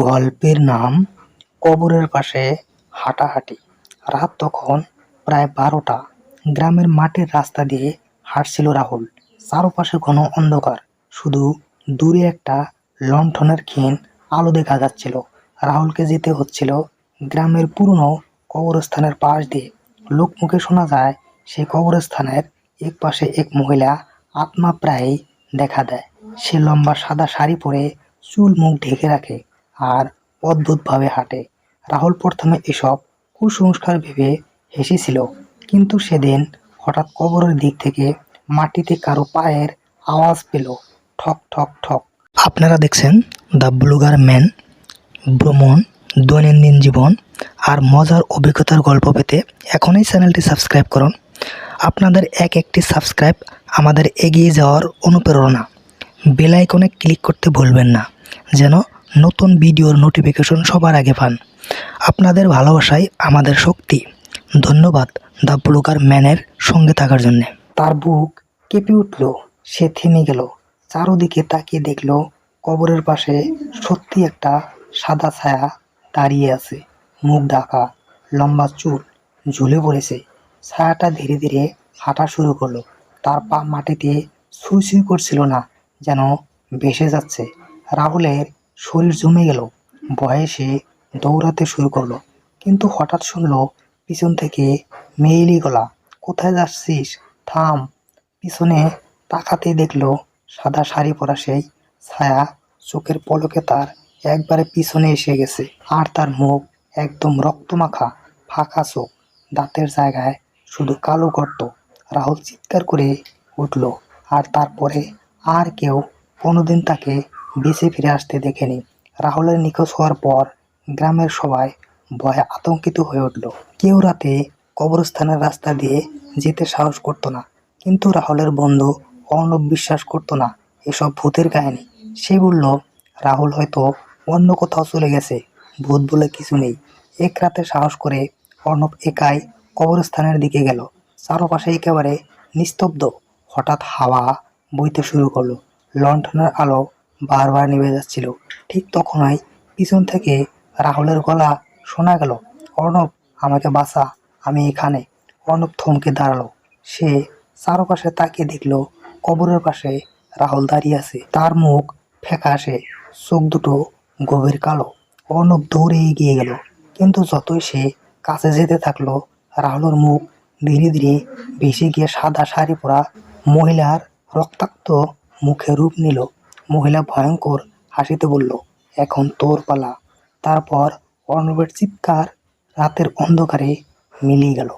গল্পের নাম কবরের পাশে হাঁটাহাঁটি। রাত তখন প্রায় বারোটা। গ্রামের মাটির রাস্তা দিয়ে হাঁটছিল রাহুল। চারপাশে ঘন অন্ধকার। শুধু দূরে একটা লণ্ঠনের ক্ষীণ আলো দেখা যাচ্ছিল। রাহুলকে যেতে হচ্ছিল গ্রামের পুরনো কবরস্থানের পাশ দিয়ে। লোকমুখে শোনা যায় সেই কবরস্থানের এক পাশে এক মহিলা আত্মা প্রায়ই দেখা দেয়। সে লম্বা সাদা শাড়ি পরে চুল মুখ ঢেকে রাখে। আর অদ্ভুতভাবে হাঁটে। রাহুল প্রথমে এসব কুসংস্কার ভেবে হেসেছিল, কিন্তু সেদিন হঠাৎ কবরের দিক থেকে মাটিতে কারও পায়ের আওয়াজ পেল। ঠক ঠক ঠক। আপনারা দেখছেন দ্য ব্লুগার ম্যান। ভ্রমণ, দৈনন্দিন জীবন আর মজার অভিজ্ঞতার গল্প পেতে এখনই চ্যানেলটি সাবস্ক্রাইব করুন। আপনাদের এক একটি সাবস্ক্রাইব আমাদের এগিয়ে যাওয়ার অনুপ্রেরণা। বেল আইকনে ক্লিক করতে ভুলবেন না, যেন নতুন ভিডিওর নোটিফিকেশন সবার আগে পান। আপনাদের ভালোবাসাই আমাদের শক্তি। ধন্যবাদ দ্য ব্লুগার ম্যানের সঙ্গে থাকার জন্য। তার বুক কেঁপে উঠল, সে থেমে গেল, চারোদিকে তাকিয়ে দেখল কবরের পাশে সত্যি একটা সাদা ছায়া দাঁড়িয়ে আছে। মুখ ঢাকা, লম্বা চুল ঝুলে পড়েছে। ছায়াটা ধীরে ধীরে হাঁটা শুরু করল। তার পা মাটিতে ছুঁই সুই করছিল না, যেন ভেসে যাচ্ছে। রাহুলের শরীর জমে গেল। ভয়ে সে দৌড়াতে শুরু করল। কিন্তু হঠাৎ শুনলো, পিছন থেকে মেয়েলি গলা, কোথায় যাচ্ছিস? থাম। পিছনে তাকাতে দেখল, সাদা শাড়ি পরা সেই ছায়া চোখের পলকে তার একবারে পিছনে এসে গেছে। আর তার মুখ একদম রক্তমাখা, ফাঁকা চোখ, দাঁতের জায়গায় শুধু কালো গর্ত। রাহুল চিৎকার করে উঠল, আর তারপরে আর কেউ কোনোদিন তাকে বেঁচে ফিরে আসতে দেখেনি। রাহুলের নিখোঁজ হওয়ার পর গ্রামের সবাই ভয়ে আতঙ্কিত হয়ে উঠল। কেউ রাতে কবরস্থানের রাস্তা দিয়ে যেতে সাহস করতো না। কিন্তু রাহুলের বন্ধু অর্ণব বিশ্বাস করতো না এসব ভূতের কাহিনী। সে বলল, রাহুল হয়তো অন্য কোথাও চলে গেছে। ভূত বলে কিছু নেই। এক রাতে সাহস করে অর্ণব একাই কবরস্থানের দিকে গেল। চারপাশে একেবারে নিস্তব্ধ। হঠাৎ হাওয়া বইতে শুরু করল। লণ্ঠনের আলো বারবার নিভে যাচ্ছিল। ঠিক তখনই পিছন থেকে রাহুলের গলা শোনা গেল, অর্ণব, আমাকে বাঁচা, আমি এখানে। অর্ণব থমকে দাঁড়াল। সে চারপাশে তাকিয়ে দেখল, কবরের পাশে রাহুল দাঁড়িয়ে আছে। তার মুখ ফ্যাকাশে চোখ দুটো গভীর কালো। অর্ণব দৌড়ে এগিয়ে গেল, কিন্তু যতই সে কাছে যেতে থাকল, রাহুলের মুখ ধীরে ধীরে ভেসে গিয়ে সাদা শাড়ি পরা মহিলার রক্তাক্ত মুখে রূপ নিল। মহিলা ভয়ঙ্কর হাসিতে বলল এখন তোর পালা। তারপর অর্ণবের চিৎকার রাতের অন্ধকারে মিলিয়ে গেল।